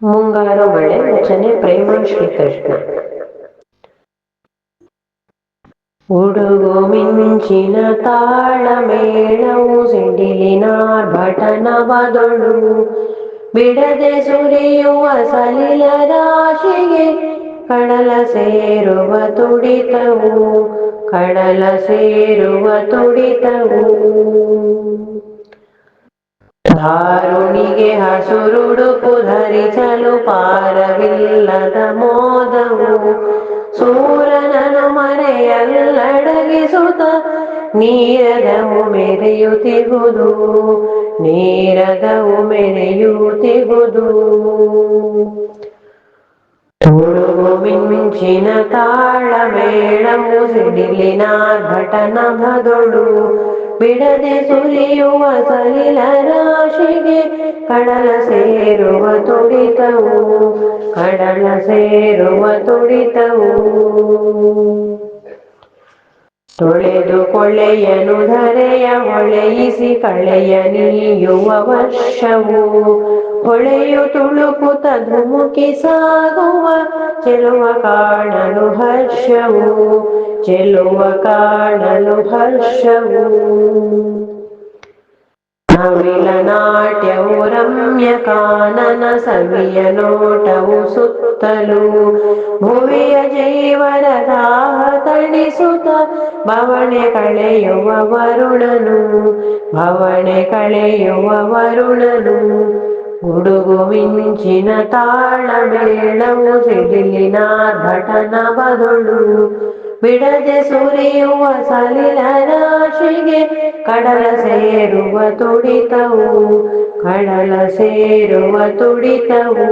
ಮುಂಗಾರು ಮಳೆ ರಚನೆ ಪ್ರೇಮ ಶ್ರೀಕೃಷ್ಣ ಉಡುಗು ಮಿಂಚಿನ ತಾಳ ಮೇಳವು ಸಿಡಿಲಿನ ಭಟನವದೊಳು ಬಿಡದೆ ಸುರಿಯುವ ಸಲಿಲ ರಾಶಿಗೆ ಕಡಲ ಸೇರುವ ತುಡಿತವು ಕಡಲ ಸೇರುವ ತುಡಿತವು ಧಾರುಣಿಗೆ ಹಸುರುಡುಪು ಧರಿಸಲು ಪಾರವಿಲ್ಲದ ಮೋದವು. ಸೂರನನು ಮರೆಯಲ್ಲಡಗಿಸುತ್ತ ನೀರದವು ಮೆರೆಯುತ್ತಿಗುದು ನೀರದವು ಮೆರೆಯುತ್ತಿಗುದು ತುಳುಗು ಮಿಂಚಿನ ತಾಳ ಮೇಳವು ಸಿಡಿಲಿನ ಘಟನ ಭದೊಳು ಬಿಡದೆ ಸುರಿಯುವ ಸಲಿಲ ರಾಶಿಗೆ ಕಡಲ ಸೇರುವ ತುಡಿತವು ಕಡಲ ಸೇರುವ ತುಡಿತವು ತೊಳೆದು ಕೊಳ್ಳೆಯನು ಧರೆಯ ಹೊಳೆಯಿಸಿ ಕಳೆಯ ನೀಯುವ ವರ್ಷವು ಹೊಳೆಯು ತುಳುಕುತ ಧುಮುಕಿ ಸಾಗುವ ಚೆಲುವ ಕಾಣಲು ಹರ್ಷವು ಚೆಲುವ ಕಾಣಲು ಹರ್ಷವು ನವಿಲ ನಾಟ್ಯವು ರಮ್ಯ ಕಾನನ ಸವಿಯ ನೋಟವು ಸುತ್ತಲೂ ಭುವಿಯ ಜೀವನ ದಾಹ ತಣಿಸುತ್ತ ಭವಣೆ ಕಳೆಯುವ ವರುಣನು ಭವಣೆ ಕಳೆಯುವ ವರುಣನು ಗುಡುಗು ಮಿಂಚಿನ ತಾಳ ಮೇಳವು ಸಿಡಿಲಿನ ಘಟನ ಬದುಳು ಬಿಡದೆ ಸುರಿಯುವ ಸಲಿಲ ರಾಶಿಗೆ ಕಡಲ ಸೇರುವ ತುಡಿತವು, ಕಡಲ ಸೇರುವ ತುಡಿತವು.